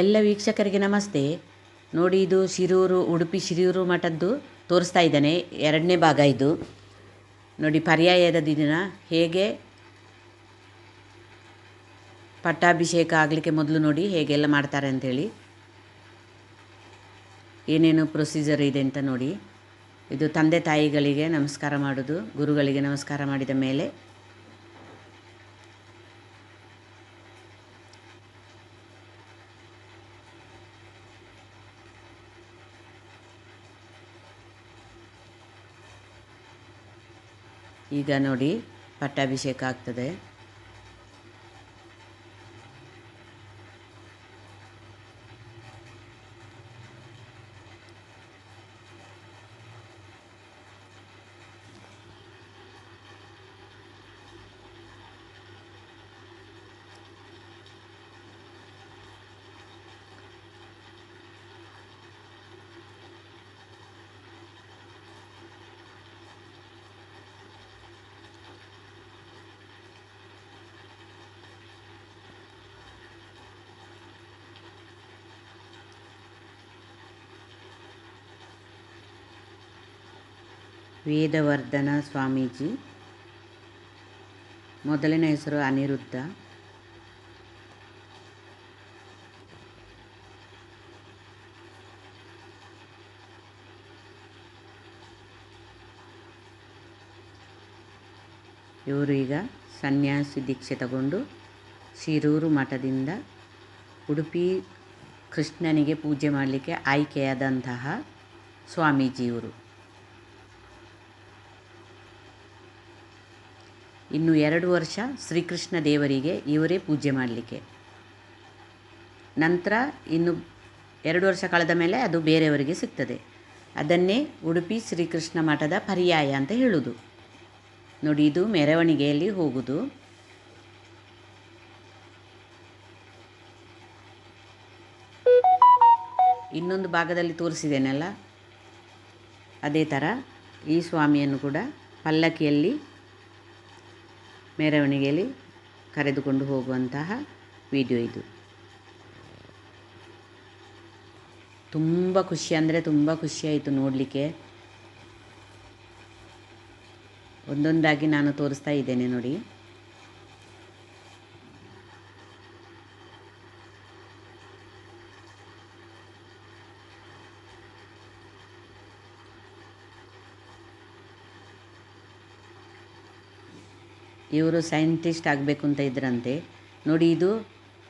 ಎಲ್ಲ ವೀಕ್ಷಕರಿಗೆ ನಮಸ್ತೆ. ನೋಡಿ ಇದು ಶಿರೂರು, ಉಡುಪಿ ಶಿರೂರು ಮಠದ್ದು ತೋರಿಸ್ತಾ ಇದ್ದಾನೆ, ಎರಡನೇ ಭಾಗ ಇದು. ನೋಡಿ ಪರ್ಯಾಯದ ದಿನ, ಹೇಗೆ ಪಟ್ಟಾಭಿಷೇಕ ಆಗಲಿಕ್ಕೆ ಮೊದಲು ನೋಡಿ ಹೇಗೆಲ್ಲ ಮಾಡ್ತಾರೆ ಅಂಥೇಳಿ ಏನೇನು ಪ್ರೊಸೀಜರ್ ಇದೆ ಅಂತ ನೋಡಿ. ಇದು ತಂದೆ ತಾಯಿಗಳಿಗೆ ನಮಸ್ಕಾರ ಮಾಡೋದು, ಗುರುಗಳಿಗೆ ನಮಸ್ಕಾರ ಮಾಡಿದ ಮೇಲೆ ಈಗ ನೋಡಿ ಪಟ್ಟಾಭಿಷೇಕ ಆಗ್ತದೆ. ವೇದವರ್ಧನ ಸ್ವಾಮೀಜಿ. ಮೊದಲನೇ ಹೆಸರು ಅನಿರುದ್ಧ. ಇವರು ಈಗ ಸನ್ಯಾಸಿ ದೀಕ್ಷೆ ತಗೊಂಡು ಶಿರೂರು ಮಠದಿಂದ ಉಡುಪಿ ಕೃಷ್ಣನಿಗೆ ಪೂಜೆ ಮಾಡಲಿಕ್ಕೆ ಆಯ್ಕೆಯಾದಂತಹ ಸ್ವಾಮೀಜಿ ಇನ್ನು ಎರಡು ವರ್ಷ ಶ್ರೀಕೃಷ್ಣ ದೇವರಿಗೆ ಇವರೇ ಪೂಜೆ ಮಾಡಲಿಕ್ಕೆ. ನಂತರ ಇನ್ನು ಎರಡು ವರ್ಷ ಕಳೆದ ಮೇಲೆ ಅದು ಬೇರೆಯವರಿಗೆ ಸಿಗ್ತದೆ. ಅದನ್ನೇ ಉಡುಪಿ ಶ್ರೀಕೃಷ್ಣ ಮಠದ ಪರ್ಯಾಯ ಅಂತ ಹೇಳೋದು. ನೋಡಿ, ಇದು ಮೆರವಣಿಗೆಯಲ್ಲಿ ಹೋಗುವುದು ಇನ್ನೊಂದು ಭಾಗದಲ್ಲಿ ತೋರಿಸಿದ್ದೇನಲ್ಲ? ಅದೇ ಥರ ಈ ಸ್ವಾಮಿಯನ್ನು ಕೂಡ ಪಲ್ಲಕ್ಕಿಯಲ್ಲಿ ಮೆರವಣಿಗೆಯಲ್ಲಿ ಕರೆದುಕೊಂಡು ಹೋಗುವಂತಹ ವಿಡಿಯೋ ಇದು. ತುಂಬ ಖುಷಿ ಅಂದರೆ ತುಂಬ ಖುಷಿಯಾಯಿತು ನೋಡಲಿಕ್ಕೆ. ಒಂದೊಂದಾಗಿ ನಾನು ತೋರಿಸ್ತಾ ಇದ್ದೇನೆ ನೋಡಿ. ಇವರು ಸೈಂಟಿಸ್ಟ್ ಆಗಬೇಕು ಅಂತ ಇದ್ರಂತೆ. ನೋಡಿ ಇದು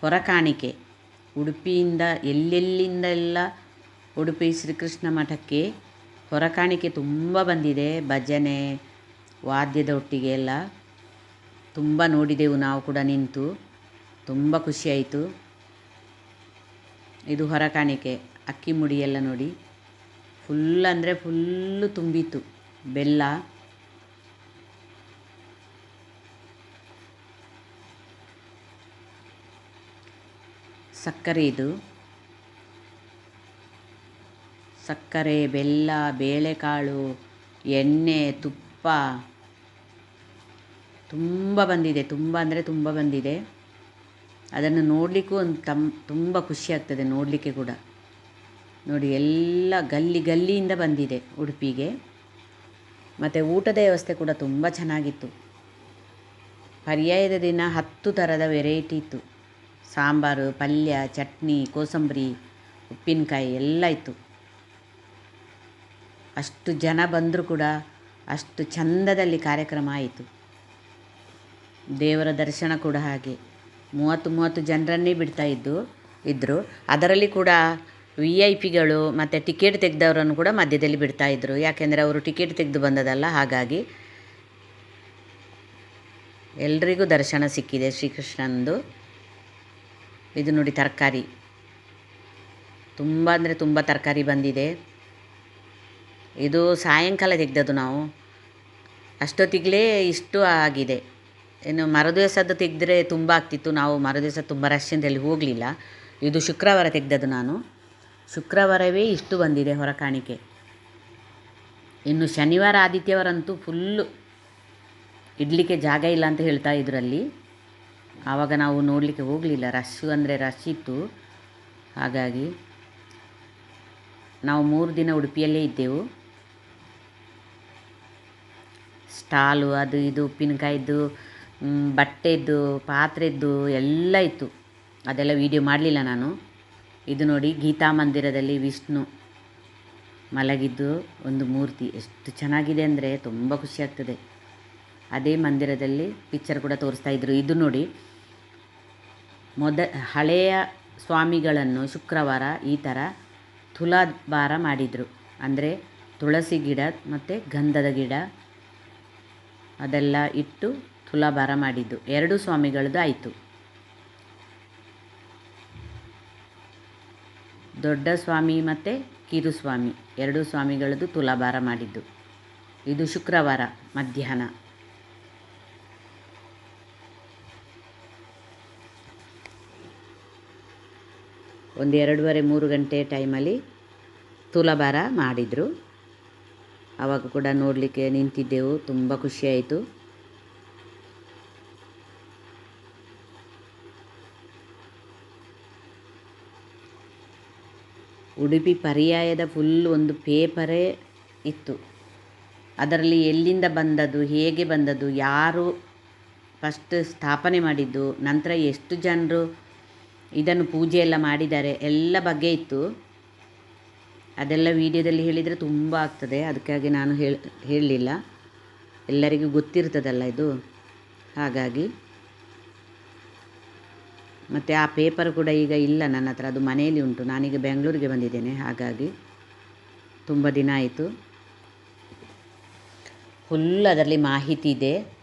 ಹೊರಕಾಣಿಕೆ ಉಡುಪಿಯಿಂದ, ಎಲ್ಲೆಲ್ಲಿಂದ ಎಲ್ಲ ಉಡುಪಿ ಶ್ರೀಕೃಷ್ಣ ಮಠಕ್ಕೆ ಹೊರಕಾಣಿಕೆ ತುಂಬ ಬಂದಿದೆ. ಭಜನೆ, ವಾದ್ಯದ ಒಟ್ಟಿಗೆ ಎಲ್ಲ ತುಂಬ ನೋಡಿದೆವು ನಾವು ಕೂಡ ನಿಂತು. ತುಂಬ ಖುಷಿಯಾಯಿತು ಇದು ಹೊರಕಾಣಿಕೆ ಅಕ್ಕಿ ಮುಡಿಯೆಲ್ಲ ನೋಡಿ. ಫುಲ್ ಅಂದರೆ ಫುಲ್ಲು ತುಂಬಿತ್ತು. ಬೆಲ್ಲ. ಸಕ್ಕರೆ ಇದು. ಸಕ್ಕರೆ, ಬೆಲ್ಲ, ಬೇಳೆಕಾಳು, ಎಣ್ಣೆ, ತುಪ್ಪ. ತುಂಬ ಬಂದಿದೆ, ತುಂಬ ಅಂದರೆ ತುಂಬ ಬಂದಿದೆ. ಅದನ್ನು ನೋಡಲಿಕ್ಕೂ ಒಂದು ತಮ್, ತುಂಬ ಖುಷಿ ಆಗ್ತದೆ ನೋಡಲಿಕ್ಕೆ ಕೂಡ. ನೋಡಿ, ಎಲ್ಲ ಗಲ್ಲಿ ಗಲ್ಲಿಯಿಂದ ಬಂದಿದೆ ಉಡುಪಿಗೆ. ಮತ್ತು ಊಟದ ವ್ಯವಸ್ಥೆ ಕೂಡ ತುಂಬ ಚೆನ್ನಾಗಿತ್ತು. ಪರ್ಯಾಯದ ದಿನ ಹತ್ತು ಥರದ ವೆರೈಟಿ ಇತ್ತು. ಸಾಂಬಾರು, ಪಲ್ಯ, ಚಟ್ನಿ, ಕೋಸಂಬರಿ, ಉಪ್ಪಿನಕಾಯಿ ಎಲ್ಲ ಇತ್ತು. ಅಷ್ಟು ಜನ ಬಂದರೂ ಕೂಡ ಅಷ್ಟು ಚಂದದಲ್ಲಿ ಕಾರ್ಯಕ್ರಮ ಆಯಿತು. ದೇವರ ದರ್ಶನ ಕೂಡ ಹಾಗೆ. ಮೂವತ್ತು ಮೂವತ್ತು ಜನರನ್ನೇ ಬಿಡ್ತಾ ಇದ್ದು ಇದ್ದರು ಅದರಲ್ಲಿ ಕೂಡ ವಿ ಐ ಪಿಗಳು ಮತ್ತು ಟಿಕೆಟ್ ತೆಗೆದವರನ್ನು ಕೂಡ ಮಧ್ಯದಲ್ಲಿ ಬಿಡ್ತಾ ಇದ್ದರು ಯಾಕೆಂದರೆ ಅವರು ಟಿಕೆಟ್ ತೆಗೆದು ಬಂದದಲ್ಲ, ಹಾಗಾಗಿ ಎಲ್ರಿಗೂ ದರ್ಶನ ಸಿಕ್ಕಿದೆ ಶ್ರೀಕೃಷ್ಣಂದು. ಇದು ನೋಡಿ ತರಕಾರಿ. ತುಂಬ ಅಂದರೆ ತುಂಬ ತರಕಾರಿ ಬಂದಿದೆ. ಇದು ಸಾಯಂಕಾಲ ತೆಗೆದದ್ದು ನಾವು. ಅಷ್ಟೊತ್ತಿಗಲೇ ಇಷ್ಟು ಆಗಿದೆ. ಇನ್ನು ಮರುದಿವಸದ್ದು ತೆಗೆದ್ರೆ ತುಂಬ ಆಗ್ತಿತ್ತು. ನಾವು ಮರುದಿವಸ ತುಂಬ ರಶ್ ಅಂತೇಳಿ ಹೋಗಲಿಲ್ಲ. ಇದು ಶುಕ್ರವಾರ ತೆಗೆದದ್ದು ನಾನು. ಶುಕ್ರವಾರವೇ ಇಷ್ಟು ಬಂದಿದೆ ಹೊರಕಾಣಿಕೆ ಇನ್ನು ಶನಿವಾರ ಆದಿತ್ಯವಾರಂತೂ ಫುಲ್ಲು ಇಡಲಿಕ್ಕೆ ಜಾಗ ಇಲ್ಲ ಅಂತ ಹೇಳ್ತಾ ಇದ್ರಲ್ಲಿ ಆವಾಗ ನಾವು ನೋಡಲಿಕ್ಕೆ ಹೋಗಲಿಲ್ಲ. ರಶ್ಶು ಅಂದರೆ ರಶ್ ಇತ್ತು. ಹಾಗಾಗಿ ನಾವು ಮೂರು ದಿನ ಉಡುಪಿಯಲ್ಲೇ ಇದ್ದೆವು. ಸ್ಟಾಲು ಅದು ಇದು ಉಪ್ಪಿನಕಾಯಿದ್ದು ಬಟ್ಟೆದ್ದು, ಪಾತ್ರೆದ್ದು ಎಲ್ಲ ಇತ್ತು. ಅದೆಲ್ಲ ವೀಡಿಯೋ ಮಾಡಲಿಲ್ಲ ನಾನು. ಇದು ನೋಡಿ ಗೀತಾ ಮಂದಿರದಲ್ಲಿ ವಿಷ್ಣು ಮಲಗಿದ್ದು ಒಂದು ಮೂರ್ತಿ. ಎಷ್ಟು ಚೆನ್ನಾಗಿದೆ ಅಂದರೆ ತುಂಬ ಖುಷಿ ಆಗ್ತದೆ. ಅದೇ ಮಂದಿರದಲ್ಲಿ ಪಿಕ್ಚರ್ ಕೂಡ ತೋರಿಸ್ತಾ ಇದ್ದರು ಇದು ನೋಡಿ, ಮೊದ ಹಳೆಯ ಸ್ವಾಮಿಗಳನ್ನು ಶುಕ್ರವಾರ ಈ ಥರ ತುಲಾಭಾರ ಮಾಡಿದರು. ಅಂದರೆ ತುಳಸಿ ಗಿಡ ಮತ್ತು ಗಂಧದ ಗಿಡ ಅದೆಲ್ಲ ಇಟ್ಟು ತುಲಾಭಾರ ಮಾಡಿದ್ದು. ಎರಡು ಸ್ವಾಮಿಗಳದ್ದು ಆಯಿತು. ದೊಡ್ಡ ಸ್ವಾಮಿ ಮತ್ತು ಕಿರುಸ್ವಾಮಿ ಎರಡು ಸ್ವಾಮಿಗಳದ್ದು ತುಲಾಭಾರ ಮಾಡಿದ್ದು. ಇದು ಶುಕ್ರವಾರ ಮಧ್ಯಾಹ್ನ. ಒಂದು ಎರಡೂವರೆ, ಮೂರು ಗಂಟೆ ಟೈಮಲ್ಲಿ ತುಲಾಭಾರ ಮಾಡಿದರು. ಆವಾಗ ಕೂಡ ನೋಡಲಿಕ್ಕೆ ನಿಂತಿದ್ದೆವು, ತುಂಬ ಖುಷಿಯಾಯಿತು ಉಡುಪಿ ಪರ್ಯಾಯದ ಫುಲ್ ಒಂದು ಪೇಪರೇ ಇತ್ತು. ಅದರಲ್ಲಿ ಎಲ್ಲಿಂದ ಬಂದದ್ದು, ಹೇಗೆ ಬಂದದ್ದು, ಯಾರು ಫಸ್ಟ್ ಸ್ಥಾಪನೆ ಮಾಡಿದ್ದು, ನಂತರ ಎಷ್ಟು ಜನರು ಇದನ್ನು ಪೂಜೆ ಎಲ್ಲ ಮಾಡಿದ್ದಾರೆ, ಎಲ್ಲ ಬಗ್ಗೆ ಇತ್ತು. ಅದೆಲ್ಲ ವಿಡಿಯೋದಲ್ಲಿ ಹೇಳಿದರೆ ತುಂಬ ಆಗ್ತದೆ, ಅದಕ್ಕಾಗಿ ನಾನು ಹೇಳ, ಹೇಳಲಿಲ್ಲ. ಎಲ್ಲರಿಗೂ ಗೊತ್ತಿರ್ತದಲ್ಲ ಇದು? ಹಾಗಾಗಿ. ಮತ್ತು ಆ ಪೇಪರ್ ಕೂಡ ಈಗ ಇಲ್ಲ ನನ್ನ ಹತ್ರ, ಅದು ಮನೆಯಲ್ಲಿ ಉಂಟು. ನಾನೀಗ ಬೆಂಗಳೂರಿಗೆ ಬಂದಿದ್ದೇನೆ, ಹಾಗಾಗಿ ತುಂಬ ದಿನ ಆಯಿತು. ಫುಲ್ ಅದರಲ್ಲಿ ಮಾಹಿತಿ ಇದೆ.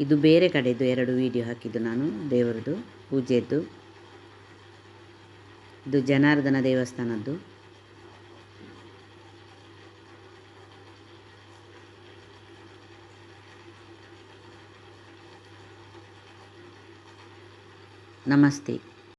ಇದು ಬೇರೆ ಕಡೆದು ಎರಡು ವಿಡಿಯೋ ಹಾಕಿದ್ದು ನಾನು ದೇವರದು ಪೂಜೆದ್ದು ಇದು ಜನಾರ್ದನ ದೇವಸ್ಥಾನದ್ದು. ನಮಸ್ತೆ.